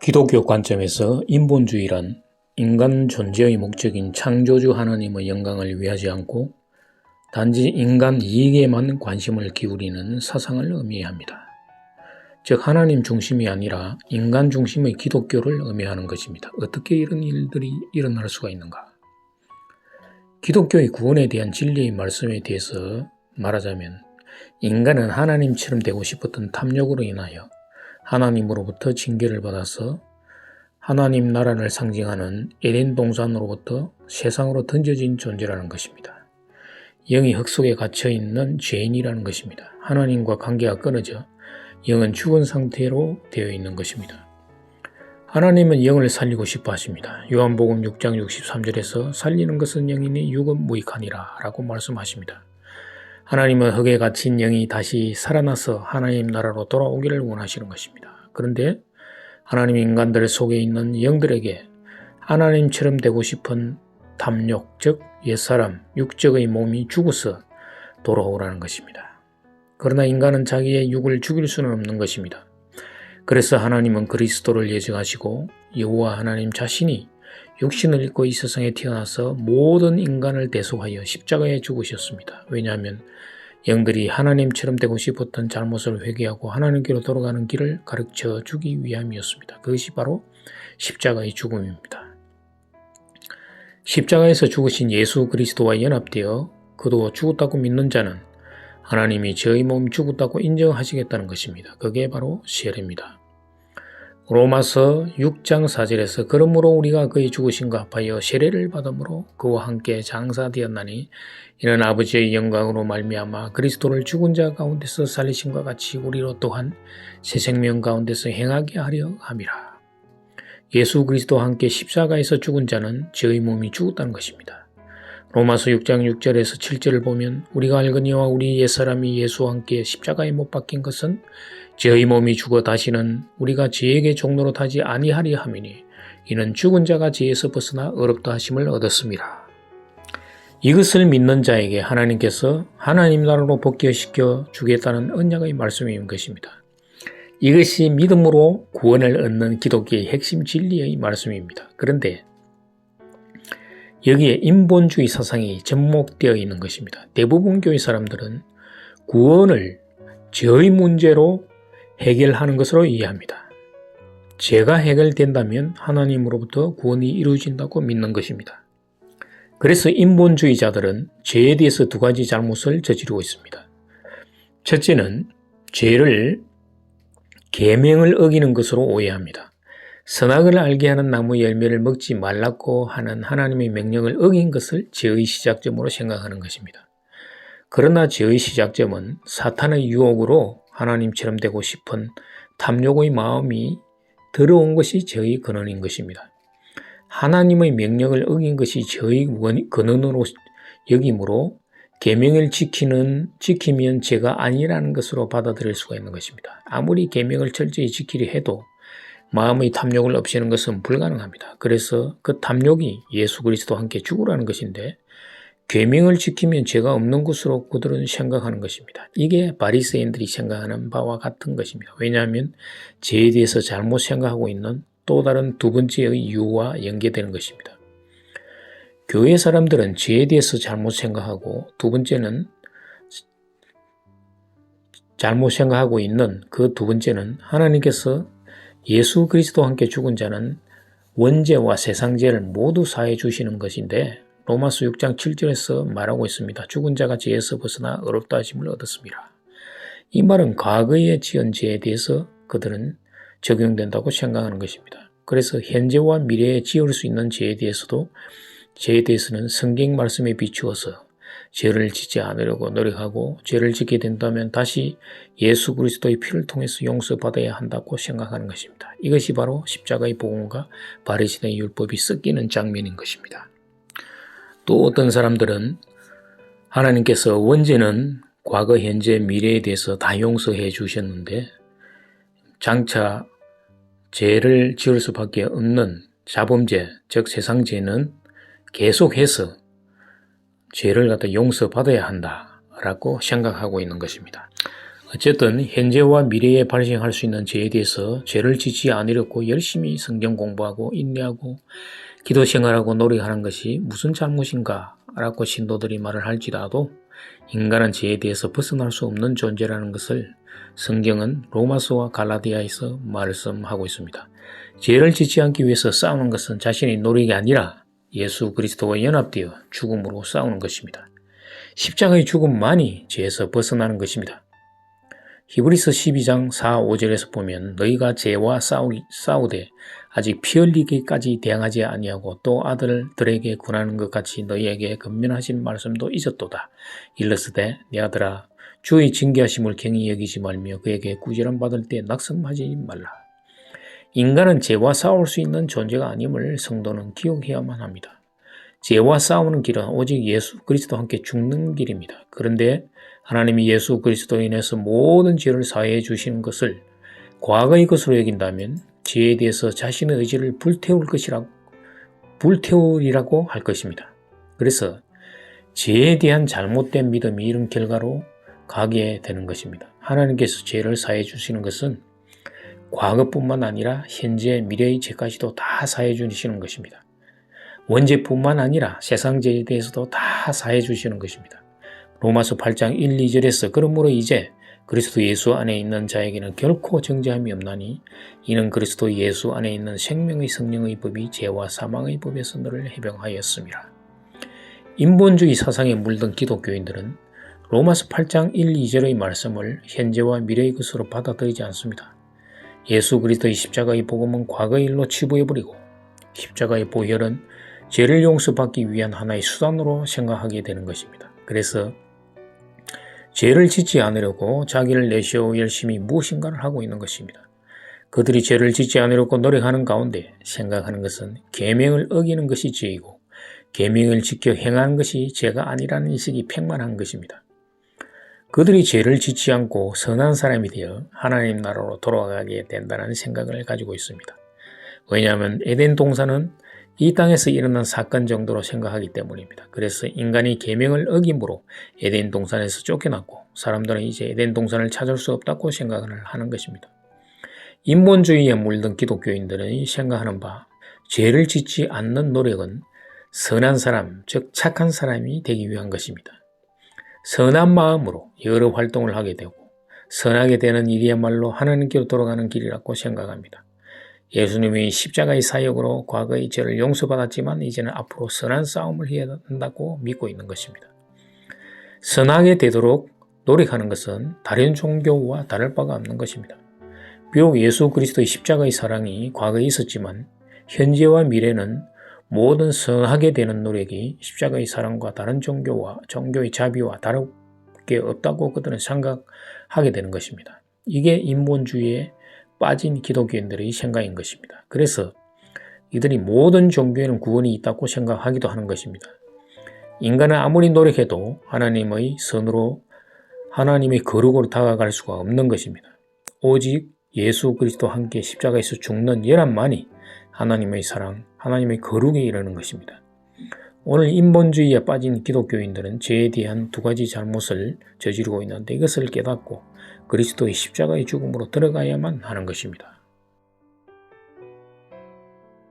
기독교 관점에서 인본주의란 인간 존재의 목적인 창조주 하나님의 영광을 위하지 않고 단지 인간 이익에만 관심을 기울이는 사상을 의미합니다. 즉 하나님 중심이 아니라 인간 중심의 기독교를 의미하는 것입니다. 어떻게 이런 일들이 일어날 수가 있는가? 기독교의 구원에 대한 진리의 말씀에 대해서 말하자면 인간은 하나님처럼 되고 싶었던 탐욕으로 인하여 하나님으로부터 징계를 받아서 하나님 나라를 상징하는 에덴 동산으로부터 세상으로 던져진 존재라는 것입니다. 영이 흙 속에 갇혀 있는 죄인이라는 것입니다. 하나님과 관계가 끊어져 영은 죽은 상태로 되어 있는 것입니다. 하나님은 영을 살리고 싶어 하십니다. 요한복음 6장 63절에서 살리는 것은 영이니 육은 무익하니라 라고 말씀하십니다. 하나님은 흙에 갇힌 영이 다시 살아나서 하나님 나라로 돌아오기를 원하시는 것입니다. 그런데 하나님 인간들 속에 있는 영들에게 하나님처럼 되고 싶은 탐욕, 즉 옛사람, 육적의 몸이 죽어서 돌아오라는 것입니다. 그러나 인간은 자기의 육을 죽일 수는 없는 것입니다. 그래서 하나님은 그리스도를 예정하시고 여호와 하나님 자신이 육신을 입고 이 세상에 태어나서 모든 인간을 대속하여 십자가에 죽으셨습니다. 왜냐하면 영들이 하나님처럼 되고 싶었던 잘못을 회개하고 하나님께로 돌아가는 길을 가르쳐 주기 위함이었습니다. 그것이 바로 십자가의 죽음입니다. 십자가에서 죽으신 예수 그리스도와 연합되어 그도 죽었다고 믿는 자는 하나님이 저희 몸 죽었다고 인정하시겠다는 것입니다. 그게 바로 세례입니다. 로마서 6장 4절에서 그러므로 우리가 그의 죽으신과 합하여 세례를 받음으로 그와 함께 장사되었나니 이는 아버지의 영광으로 말미암아 그리스도를 죽은 자 가운데서 살리신과 같이 우리로 또한 새 생명 가운데서 행하게 하려 함이라. 예수 그리스도와 함께 십자가에서 죽은 자는 저희 몸이 죽었다는 것입니다. 로마서 6장 6절에서 7절을 보면 우리가 알거니와 우리 옛사람이 예수와 함께 십자가에 못 박힌 것은 저희 몸이 죽어 다시는 우리가 죄에게 종로로 타지 아니하리 함이니 이는 죽은 자가 죄에서 벗어나 어렵다 하심을 얻었습니다. 이것을 믿는 자에게 하나님께서 하나님 나라로 복귀시켜 주겠다는 언약의 말씀인 것입니다. 이것이 믿음으로 구원을 얻는 기독교의 핵심 진리의 말씀입니다. 그런데 여기에 인본주의 사상이 접목되어 있는 것입니다. 대부분 교회 사람들은 구원을 죄의 문제로 해결하는 것으로 이해합니다. 죄가 해결된다면 하나님으로부터 구원이 이루어진다고 믿는 것입니다. 그래서 인본주의자들은 죄에 대해서 두 가지 잘못을 저지르고 있습니다. 첫째는 죄를 계명을 어기는 것으로 오해합니다. 선악을 알게 하는 나무 열매를 먹지 말라고 하는 하나님의 명령을 어긴 것을 죄의 시작점으로 생각하는 것입니다. 그러나 죄의 시작점은 사탄의 유혹으로 하나님처럼 되고 싶은 탐욕의 마음이 들어온 것이 저의 근원인 것입니다. 하나님의 명령을 어긴 것이 저의 근원으로 여기므로 계명을 지키는 지키면 죄가 아니라는 것으로 받아들일 수가 있는 것입니다. 아무리 계명을 철저히 지키려 해도 마음의 탐욕을 없애는 것은 불가능합니다. 그래서 그 탐욕이 예수 그리스도와 함께 죽으라는 것인데 계명을 지키면 죄가 없는 것으로 그들은 생각하는 것입니다. 이게 바리새인들이 생각하는 바와 같은 것입니다. 왜냐하면 죄에 대해서 잘못 생각하고 있는 또 다른 두 번째의 이유와 연계되는 것입니다. 교회 사람들은 죄에 대해서 잘못 생각하고 두 번째는 잘못 생각하고 있는 그 두 번째는 하나님께서 예수 그리스도와 함께 죽은 자는 원죄와 세상죄를 모두 사해 주시는 것인데 로마서 6장 7절에서 말하고 있습니다. 죽은 자가 죄에서 벗어나 어렵다 하심을 얻었습니다. 이 말은 과거에 지은 죄에 대해서 그들은 적용된다고 생각하는 것입니다. 그래서 현재와 미래에 지을 수 있는 죄에 대해서도 죄에 대해서는 성경 말씀에 비추어서 죄를 짓지 않으려고 노력하고 죄를 짓게 된다면 다시 예수 그리스도의 피를 통해서 용서받아야 한다고 생각하는 것입니다. 이것이 바로 십자가의 복음과 바리신의 율법이 섞이는 장면인 것입니다. 또 어떤 사람들은 하나님께서 원죄는 과거, 현재, 미래에 대해서 다 용서해 주셨는데 장차 죄를 지을 수밖에 없는 자범죄, 즉 세상죄는 계속해서 죄를 갖다 용서받아야 한다라고 생각하고 있는 것입니다. 어쨌든 현재와 미래에 발생할 수 있는 죄에 대해서 죄를 짓지 않으려고 열심히 성경 공부하고 인내하고 기도 생활하고 노력하는 것이 무슨 잘못인가 라고 신도들이 말을 할지라도 인간은 죄에 대해서 벗어날 수 없는 존재라는 것을 성경은 로마서와 갈라디아에서 말씀하고 있습니다. 죄를 짓지 않기 위해서 싸우는 것은 자신의 노력이 아니라 예수 그리스도와 연합되어 죽음으로 싸우는 것입니다. 십자가의 죽음만이 죄에서 벗어나는 것입니다. 히브리서 12장 4, 5절에서 보면 너희가 죄와 싸우기, 싸우되 아직 피 흘리기까지 대항하지 아니하고 또 아들들에게 군하는 것 같이 너희에게 건면하신 말씀도 잊었도다. 일러스되 내 아들아 주의 징계하심을 경히 여기지 말며 그에게 구제람 받을 때 낙성하지 말라. 인간은 죄와 싸울 수 있는 존재가 아님을 성도는 기억해야만 합니다. 죄와 싸우는 길은 오직 예수 그리스도와 함께 죽는 길입니다. 그런데 하나님이 예수 그리스도로 인해서 모든 죄를 사해해 주시는 것을 과거의 것으로 여긴다면 죄에 대해서 자신의 의지를 불태울 것이라고 불태우리라고 할 것입니다. 그래서 죄에 대한 잘못된 믿음이 이런 결과로 가게 되는 것입니다. 하나님께서 죄를 사해 주시는 것은 과거뿐만 아니라 현재 미래의 죄까지도 다 사해 주시는 것입니다. 원죄뿐만 아니라 세상 죄에 대해서도 다 사해 주시는 것입니다. 로마서 8장 1, 2절에서 그러므로 이제 그리스도 예수 안에 있는 자에게는 결코 정죄함이 없나니 이는 그리스도 예수 안에 있는 생명의 성령의 법이 죄와 사망의 법에서 너를 해병하였습니다. 인본주의 사상에 물든 기독교인들은 로마서 8장 1, 2절의 말씀을 현재와 미래의 것으로 받아들이지 않습니다. 예수 그리스도의 십자가의 복음은 과거의 일로 치부해버리고 십자가의 보혈은 죄를 용서받기 위한 하나의 수단으로 생각하게 되는 것입니다. 그래서 죄를 짓지 않으려고 자기를 내세워 열심히 무엇인가를 하고 있는 것입니다. 그들이 죄를 짓지 않으려고 노력하는 가운데 생각하는 것은 계명을 어기는 것이 죄이고 계명을 지켜 행하는 것이 죄가 아니라는 인식이 팽만한 것입니다. 그들이 죄를 짓지 않고 선한 사람이 되어 하나님 나라로 돌아가게 된다는 생각을 가지고 있습니다. 왜냐하면 에덴 동산은 이 땅에서 일어난 사건 정도로 생각하기 때문입니다. 그래서 인간이 계명을 어김으로 에덴 동산에서 쫓겨났고 사람들은 이제 에덴 동산을 찾을 수 없다고 생각을 하는 것입니다. 인본주의에 물든 기독교인들은 생각하는 바 죄를 짓지 않는 노력은 선한 사람, 즉 착한 사람이 되기 위한 것입니다. 선한 마음으로 여러 활동을 하게 되고 선하게 되는 일이야말로 하나님께로 돌아가는 길이라고 생각합니다. 예수님이 십자가의 사역으로 과거의 죄를 용서받았지만 이제는 앞으로 선한 싸움을 해야 한다고 믿고 있는 것입니다. 선하게 되도록 노력하는 것은 다른 종교와 다를 바가 없는 것입니다. 비록 예수 그리스도의 십자가의 사랑이 과거에 있었지만 현재와 미래는 모든 선하게 되는 노력이 십자가의 사랑과 다른 종교와 종교의 자비와 다를 게 없다고 그들은 생각하게 되는 것입니다. 이게 인본주의의 빠진 기독교인들의 생각인 것입니다. 그래서 이들이 모든 종교에는 구원이 있다고 생각하기도 하는 것입니다. 인간은 아무리 노력해도 하나님의 선으로 하나님의 거룩으로 다가갈 수가 없는 것입니다. 오직 예수 그리스도 함께 십자가에서 죽는 열한만이 하나님의 사랑, 하나님의 거룩에 이르는 것입니다. 오늘 인본주의에 빠진 기독교인들은 죄에 대한 두 가지 잘못을 저지르고 있는데 이것을 깨닫고 그리스도의 십자가의 죽음으로 들어가야만 하는 것입니다.